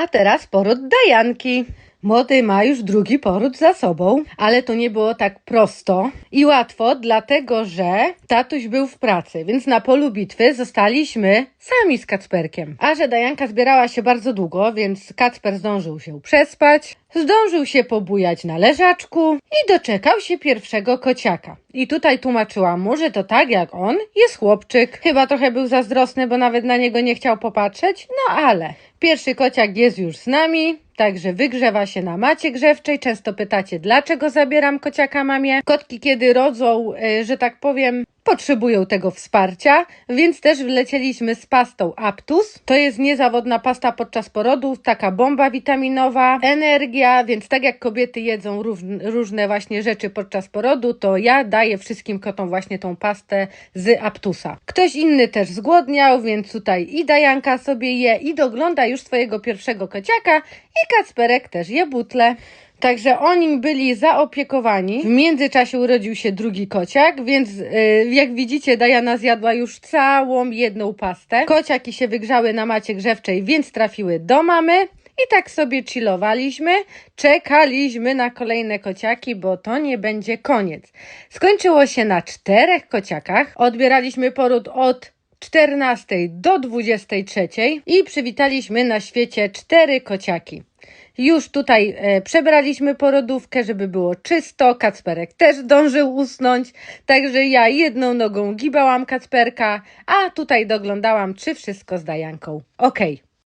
A teraz poród Dajanki. Młody ma już drugi poród za sobą, ale to nie było tak prosto i łatwo, dlatego że tatuś był w pracy, więc na polu bitwy zostaliśmy sami z Kacperkiem. A że Dajanka zbierała się bardzo długo, więc Kacper zdążył się przespać, zdążył się pobujać na leżaczku i doczekał się pierwszego kociaka. I tutaj tłumaczyłam mu, że to tak jak on jest chłopczyk. Chyba trochę był zazdrosny, bo nawet na niego nie chciał popatrzeć, no ale pierwszy kociak jest już z nami, także wygrzewa się na macie grzewczej. Często pytacie, dlaczego zabieram kociaka mamie. Kotki, kiedy rodzą, e, że tak powiem, potrzebują tego wsparcia, więc też wlecieliśmy z pastą Aptus. To jest niezawodna pasta podczas porodów, taka bomba witaminowa, energia, więc tak jak kobiety jedzą róż- różne właśnie rzeczy podczas porodu, to ja daję wszystkim kotom właśnie tą pastę z Aptusa. Ktoś inny też zgłodniał, więc tutaj i Dajanka sobie je i dogląda już swojego pierwszego kociaka i Kacperek też je butle. Także oni byli zaopiekowani. W międzyczasie urodził się drugi kociak, więc yy, jak widzicie, Diana zjadła już całą jedną pastę. Kociaki się wygrzały na macie grzewczej, więc trafiły do mamy. I tak sobie chillowaliśmy, czekaliśmy na kolejne kociaki, bo to nie będzie koniec. Skończyło się na czterech kociakach. Odbieraliśmy poród od 14 do 23 i przywitaliśmy na świecie cztery kociaki. Już tutaj e, przebraliśmy porodówkę, żeby było czysto. Kacperek też zdążył usnąć, także ja jedną nogą gibałam Kacperka, a tutaj doglądałam, czy wszystko z Dajanką. Okej.